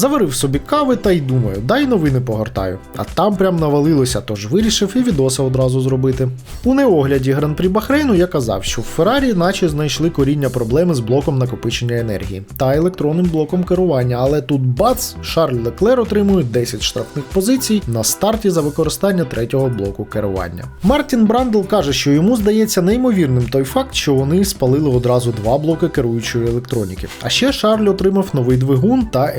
Заварив собі кави та й думаю, дай новини погортаю. А там прям навалилося, тож вирішив і відоса одразу зробити. У неогляді гран-прі Бахрейну я казав, що в Феррарі наче знайшли коріння проблеми з блоком накопичення енергії та електронним блоком керування, але тут бац, Шарль Леклер отримує 10 штрафних позицій на старті за використання третього блоку керування. Мартін Брандл каже, що йому здається неймовірним той факт, що вони спалили одразу два блоки керуючої електроніки. А ще Шарль отримав новий двигун та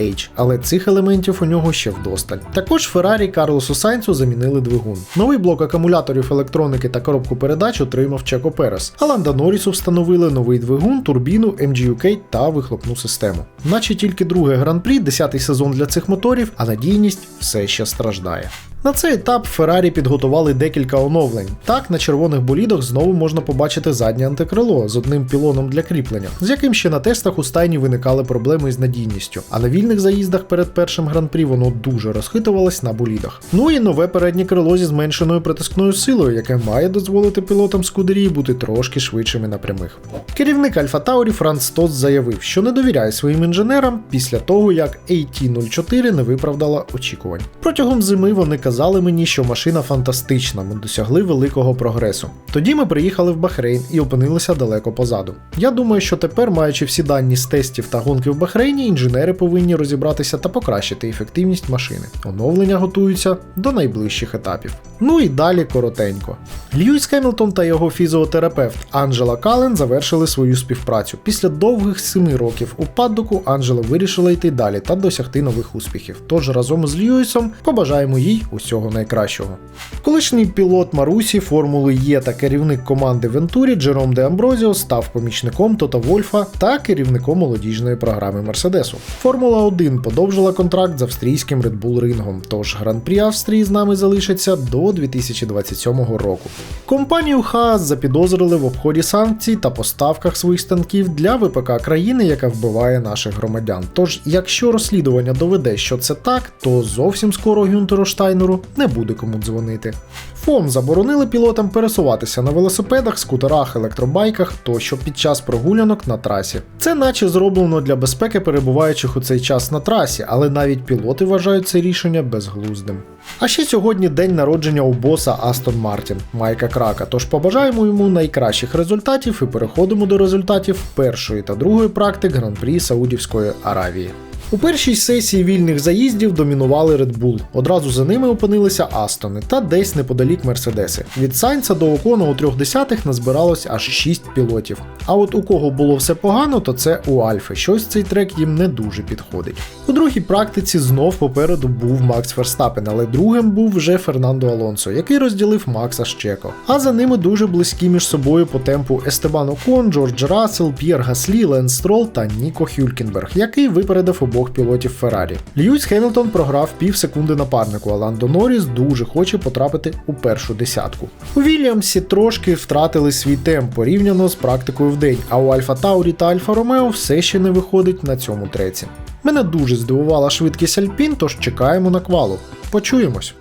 MGU-H, але цих елементів у нього ще вдосталь. Також Феррарі Карлосу Сайнцу замінили двигун. Новий блок акумуляторів електроніки та коробку передач отримав Чеко Перес. А Ланда Норрісу встановили новий двигун, турбіну, MGU-K та вихлопну систему. Наче тільки друге гран-прі, 10-й сезон для цих моторів, а надійність все ще страждає. На цей етап Феррарі підготували декілька оновлень. Так, на червоних болідах знову можна побачити заднє антикрило з одним пілоном для кріплення, з яким ще на тестах у стайні виникали проблеми з надійністю. А на вільних заїздах перед першим гран-прі воно дуже розхитувалось на болідах. Ну і нове переднє крило зі зменшеною притискною силою, яке має дозволити пілотам Скудерії бути трошки швидшими на прямих. Керівник Альфа Таурі Франц Стос заявив, що не довіряє своїм інженерам після того, як AT04 не виправдала очікувань. Протягом зими вони казали мені, що машина фантастична, ми досягли великого прогресу. Тоді ми приїхали в Бахрейн і опинилися далеко позаду. Я думаю, що тепер, маючи всі дані з тестів та гонки в Бахрейні, інженери повинні розібратися та покращити ефективність машини. Оновлення готуються до найближчих етапів. Ну і далі коротенько. Льюіс Хемілтон та його фізіотерапевт Анджела Кален завершили свою співпрацю. Після довгих семи років у паддоку Анджела вирішила йти далі та досягти нових успіхів. Тож разом з Льюісом побажаємо їй усього найкращого. Колишній пілот Марусі Формули Є та керівник команди Вентурі Джером Де Амброзіо став помічником Тота Вольфа та керівником молодіжної програми Мерседесу. Формула 1 подовжила контракт з австрійським Red Bull Рингом, тож Гран-прі Австрії з нами залишиться до 2027 року. Компанію Хаас запідозрили в обході санкцій та поставках своїх станків для ВПК країни, яка вбиває наших громадян. Тож, якщо розслідування доведе, що це так, то зовсім скоро Гюнтеру Штайнеру не буде кому дзвонити. ФОМ заборонили пілотам пересуватися на велосипедах, скутерах, електробайках тощо під час прогулянок на трасі. Це наче зроблено для безпеки перебуваючих у цей час на трасі, але навіть пілоти вважають це рішення безглуздим. А ще сьогодні день народження у боса Астон Мартін Майка Крака. Тож побажаємо йому найкращих результатів і переходимо до результатів першої та другої практик гран-прі Саудівської Аравії. У першій сесії вільних заїздів домінували Red Bull. Одразу за ними опинилися Астони та десь неподалік Мерседеси. Від Сайнца до Окона у трьох десятих назбиралось аж 6 пілотів. А от у кого було все погано, то це у Альфи. Щось цей трек їм не дуже підходить. У другій практиці знов попереду був Макс Ферстапен, але другим був вже Фернандо Алонсо, який розділив Макса з Чеко. А за ними дуже близькі між собою по темпу Естебан Окон, Джордж Рассел, П'єр Гаслі, Лен Строл та Ніко Хюлькенберг, який випередив обох пілотів Феррарі. Льюіс Хемілтон програв пів секунди напарнику, а Ландо Норріс дуже хоче потрапити у першу десятку. У Вільямсі трошки втратили свій темп порівняно з практикою в день, а у Альфа Таурі та Альфа Ромео все ще не виходить на цьому треці. Мене дуже здивувала швидкість Альпін, тож чекаємо на квалу. Почуємось.